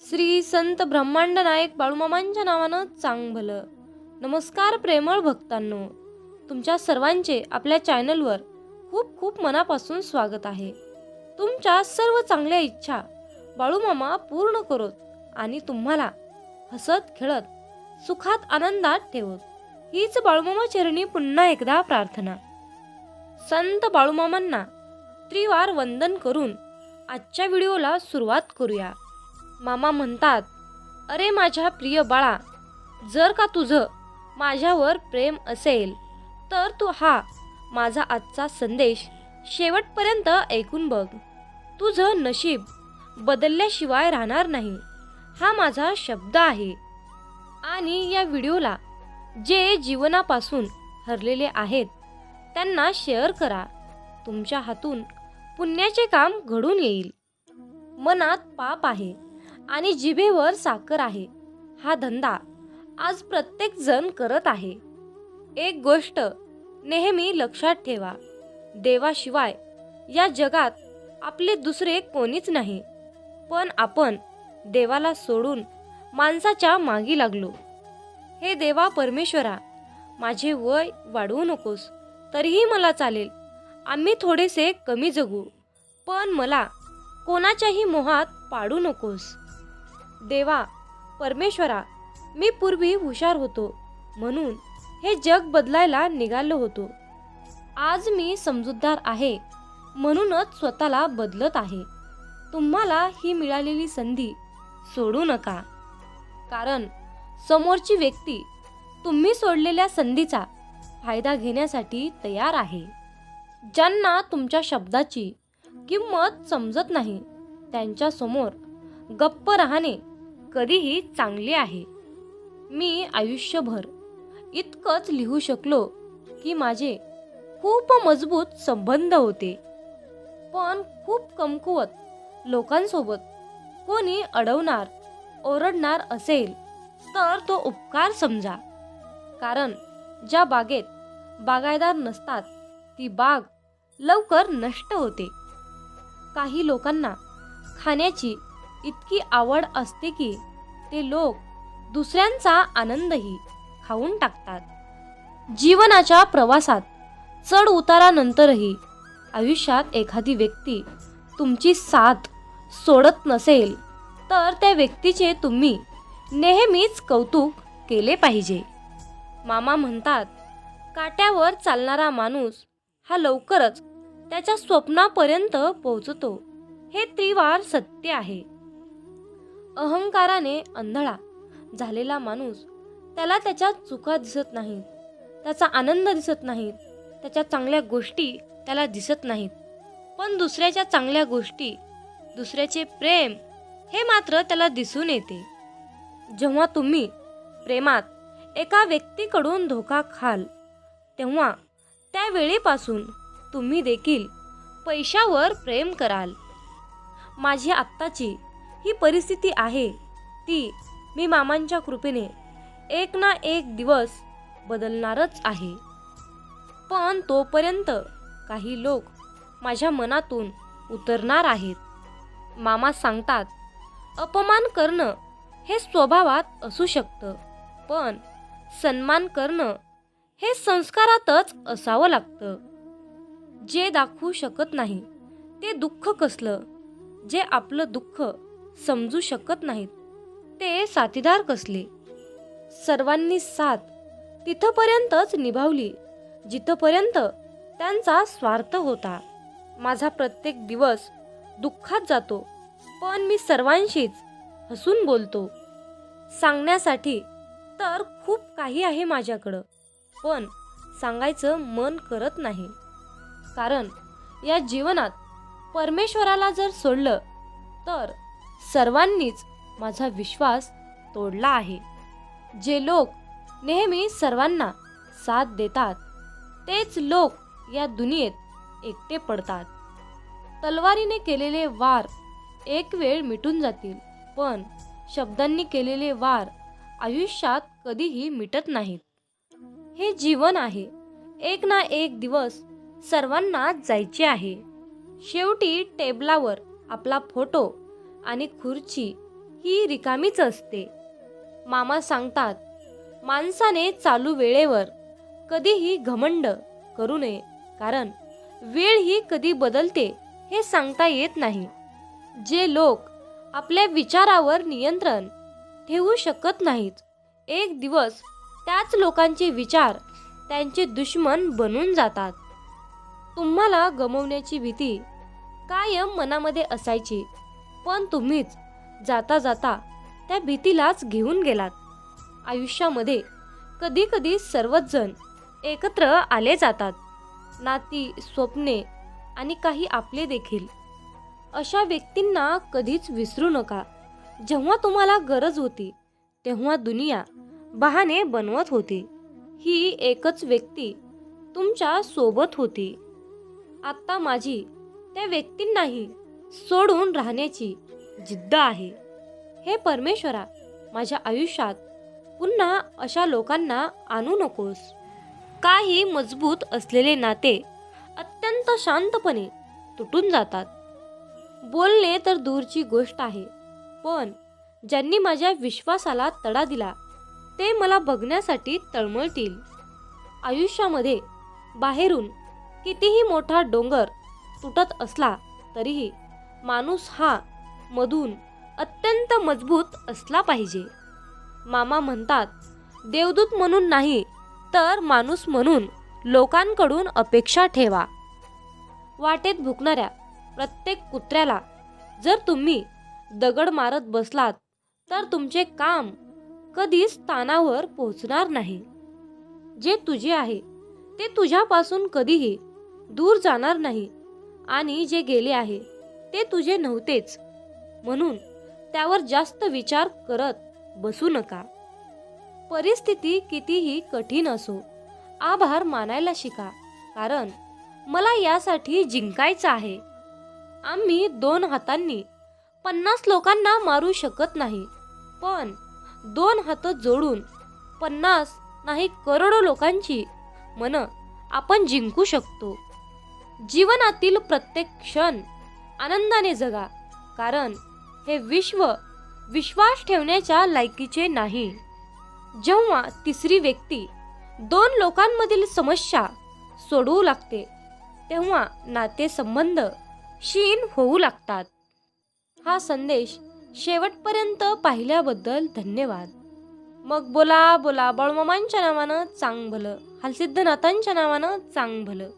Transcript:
श्री संत ब्रह्मांड नायक बाळूमामांच्या नावानं चांग भलं नमस्कार प्रेमळ भक्तांनो. तुमच्या सर्वांचे आपल्या चॅनलवर खूप खूप मनापासून स्वागत आहे. तुमच्या सर्व चांगल्या इच्छा बाळूमामा पूर्ण करोत आणि तुम्हाला हसत खेळत सुखात आनंदात ठेवत. हीच बाळूमामा चरणी पुन्हा एकदा प्रार्थना. संत बाळूमामांना त्रिवार वंदन करून आजच्या व्हिडिओला सुरुवात करूया. मामा म्हणतात अरे माझ्या प्रिय बाळा जर का तुझं माझ्यावर प्रेम असेल तर तू हा माझा आजचा संदेश शेवटपर्यंत ऐकून बघ. तुझं नशीब बदलल्याशिवाय राहणार नाही. हा माझा शब्द आहे. आणि या व्हिडिओला जे जीवनापासून हरलेले आहेत त्यांना शेअर करा. तुमच्या हातून पुण्याचे काम घडून येईल. मनात पाप आहे. आणि जिभेवर साखर आहे. हा धंदा आज प्रत्येक जण करत आहे. एक गोष्ट नेहमी लक्षात ठेवा. देवाशिवाय या जगात आपले दुसरे कोणीच नाही. पण आपण देवाला सोडून माणसाच्या मागी लागलो. हे देवा परमेश्वरा माझे वय वाढवू नकोस. तरीही मला चालेल. आम्ही थोडेसे कमी जगू. पण मला कोणाच्याही मोहात पाडू नकोस. देवा परमेश्वरा मी पूर्वी हुशार होतो म्हणून हे जग बदलायला निघालो होतो. आज मी समजूतदार आहे म्हणूनच स्वतःला बदलत आहे. तुम्हाला ही मिळालेली संधी सोडू नका. कारण समोरची व्यक्ती तुम्ही सोडलेल्या संधीचा फायदा घेण्यासाठी तयार आहे. ज्यांना तुमच्या शब्दाची किंमत समजत नाही त्यांच्यासमोर गप्प राहणे कधीही चांगले आहे. मी आयुष्यभर इतकंच लिहू शकलो की माझे खूप मजबूत संबंध होते. पण खूप कमकुवत लोकांसोबत कोणी अडवणार ओरडणार असेल तर तो उपकार समजा. कारण ज्या बागेत बागायदार नसतात ती बाग लवकर नष्ट होते. काही लोकांना खाण्याची इतकी आवड असते की ते लोक दुसऱ्यांचा आनंदही खाऊन टाकतात. जीवनाच्या प्रवासात चढ उतारानंतरही आयुष्यात एखादी व्यक्ती तुमची साथ सोडत नसेल तर त्या व्यक्तीचे तुम्ही नेहमीच कौतुक केले पाहिजे. मामा म्हणतात काट्यावर चालणारा माणूस हा लवकरच त्याच्या स्वप्नापर्यंत पोहोचतो. हे त्रिवार सत्य आहे. अहंकाराने अंधळा झालेला माणूस त्याला त्याच्या चुका दिसत नाहीत त्याचा आनंद दिसत नाहीत त्याच्या चांगल्या गोष्टी त्याला दिसत नाहीत. पण दुसऱ्याच्या चांगल्या गोष्टी दुसऱ्याचे प्रेम हे मात्र त्याला दिसून येते. जेव्हा तुम्ही प्रेमात एका व्यक्तीकडून धोका खाल तेव्हा त्या वेळेपासून तुम्ही देखील पैशावर प्रेम कराल. माझी आत्ताची ही परिस्थिती आहे ती मी मामांच्या कृपेने एक ना एक दिवस बदलणारच आहे. पण तोपर्यंत काही लोक माझ्या मनातून उतरणार आहेत. मामा सांगतात अपमान करणं हे स्वभावात असू शकतं पण सन्मान करणं हे संस्कारातच असावं लागतं. जे दाखवू शकत नाही ते दुःख कसलं? जे आपलं दुःख समजू शकत नाहीत. ते साथीदार कसले? सर्वांनी साथ तिथपर्यंतच निभावली जिथपर्यंत त्यांचा स्वार्थ होता. माझा प्रत्येक दिवस दुःखात जातो पण मी सर्वांशीच हसून बोलतो. सांगण्यासाठी तर खूप काही आहे माझ्याकडं पण सांगायचं मन करत नाही. कारण या जीवनात परमेश्वराला जर सोडलं तर सर्वांनीच माझा विश्वास तोडला आहे. जे लोक नेहमी सर्वांना साथ देतात तेच लोक या दुनियेत एकटे पडतात. तलवारीने केलेले वार एक वेळ मिटून जातील पण शब्दांनी केलेले वार आयुष्यात कधीही मिटत नाहीत. हे जीवन आहे. एक ना एक दिवस सर्वांना जायचे आहे. शेवटी टेबलावर आपला फोटो आणि खुर्ची ही रिकामीच असते. मामा सांगतात माणसाने चालू वेळेवर कधीही घमंड करू नये कारण वेळ ही कधी बदलते हे सांगता येत नाही. जे लोक आपल्या विचारावर नियंत्रण ठेवू शकत नाहीत एक दिवस त्याच लोकांचे विचार त्यांचे दुश्मन बनून जातात. तुम्हाला गमवण्याची भीती कायम मनामध्ये असायची. पण तुम्हीच जाता जाता त्या भीतीलाच घेऊन गेलात. आयुष्यामध्ये कधी कधी सर्वच जण एकत्र आले जातात. नाती स्वप्ने आणि काही आपले देखील. अशा व्यक्तींना कधीच विसरू नका. जेव्हा तुम्हाला गरज होती तेव्हा दुनिया बहाणे बनवत होती. ही एकच व्यक्ती तुमच्यासोबत होती. आत्ता माझी त्या व्यक्तींनाही सोडून राहण्याची जिद्द आहे. हे परमेश्वरा माझ्या आयुष्यात पुन्हा अशा लोकांना आणू नकोस. काही मजबूत असलेले नाते अत्यंत शांतपणे तुटून जातात. बोलणे तर दूरची गोष्ट आहे पण ज्यांनी माझ्या विश्वासाला तडा दिला ते मला बघण्यासाठी तळमळतील. आयुष्यामध्ये बाहेरून कितीही मोठा डोंगर तुटत असला तरीही माणूस हा मधून अत्यंत मजबूत असला पाहिजे. मामा म्हणतात देवदूत म्हणून नाही तर माणूस म्हणून लोकांकडून अपेक्षा ठेवा. वाटेत भुकणाऱ्या प्रत्येक कुत्र्याला जर तुम्ही दगड मारत बसलात तर तुमचे काम कधीच स्थानावर पोहोचणार नाही. जे तुझे आहे ते तुझ्यापासून कधीही दूर जाणार नाही आणि जे गेले आहे ते तुझे नव्हतेच. म्हणून त्यावर जास्त विचार करत बसू नका. परिस्थिती कितीही कठीण असो आभार मानायला शिका कारण मला यासाठी जिंकायचं आहे. आम्ही दोन हातांनी पन्नास लोकांना मारू शकत नाही पण दोन हात जोडून पन्नास नाही करोडो लोकांची मनं आपण जिंकू शकतो. जीवनातील प्रत्येक क्षण आनंदाने जगा कारण हे विश्व विश्वास ठेवण्याच्या लायकीचे नाही. जेव्हा तिसरी व्यक्ती दोन लोकांमधील समस्या सोडवू लागते तेव्हा नातेसंबंध क्षीण होऊ लागतात. हा संदेश शेवटपर्यंत पाहिल्याबद्दल धन्यवाद. मग बोला बोला बाळूमामांच्या नावानं चांग भलं हलसिद्धनाथांच्या नावानं चांग भलं